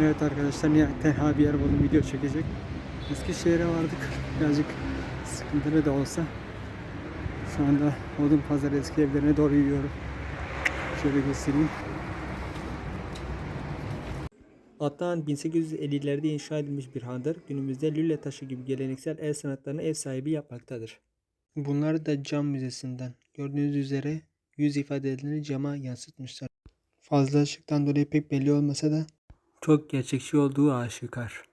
Evet arkadaşlar nihayet tenha bir yer buldum video çekecek. Eskişehir'e vardık. Birazcık sıkıntılı da olsa. Şu anda Odun Pazarı eski evlerine doğru yürüyorum. Şöyle göstereyim. Atlan 1850'lerde inşa edilmiş bir handır. Günümüzde lüle taşı gibi geleneksel el sanatlarını ev sahibi yapmaktadır. Bunlar da cam müzesinden. Gördüğünüz üzere yüz ifadelerini cama yansıtmışlar. Fazla ışıktan dolayı pek belli olmasa da çok gerçekçi olduğu aşikar.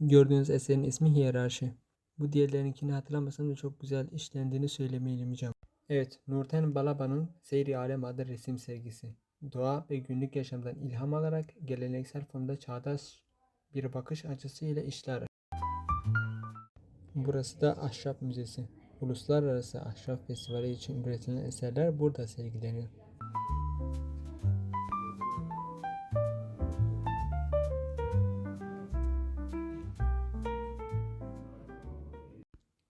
Gördüğünüz eserin ismi Hiyerarşi. Bu diğerlerinkini hatırlamasam da çok güzel işlendiğini söylemeyi ilimeyeceğim. Evet, Nurten Balaba'nın Seyri Alem adlı resim sergisi. Doğa ve günlük yaşamdan ilham alarak geleneksel formda çağdaş bir bakış açısıyla işler. Burası da Ahşap Müzesi. Uluslararası Ahşap Festivali için üretilen eserler burada sergileniyor.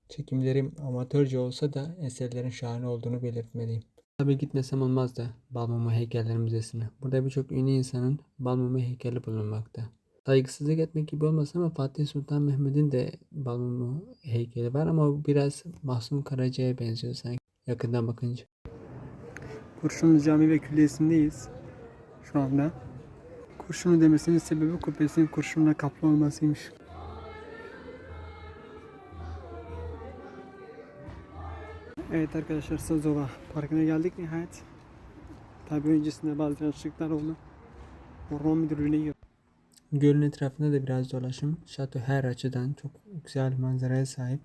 Çekimlerim amatörce olsa da eserlerin şahane olduğunu belirtmeliyim. Tabii gitmesem olmazdı Balmumu Heykeller Müzesi'ne. Burada birçok ünlü insanın Balmumu heykeli bulunmakta. Saygısızlık etmek gibi olmasın ama Fatih Sultan Mehmet'in de Balmumu heykeli var ama biraz Mahsum Karaca'ya benziyor sanki yakından bakınca. Kurşunlu Cami ve Külliyesi'ndeyiz şu anda. Kurşunlu demesinin sebebi kubbesinin kurşunla kaplı olmasıymış. Evet arkadaşlar Sazova Parkı'na geldik nihayet. Tabi öncesinde bazı yanlışlıklar oldu. Orman müdürlüğüne. Gölün etrafında da biraz dolaşım. Şato her açıdan çok güzel manzaraya sahip.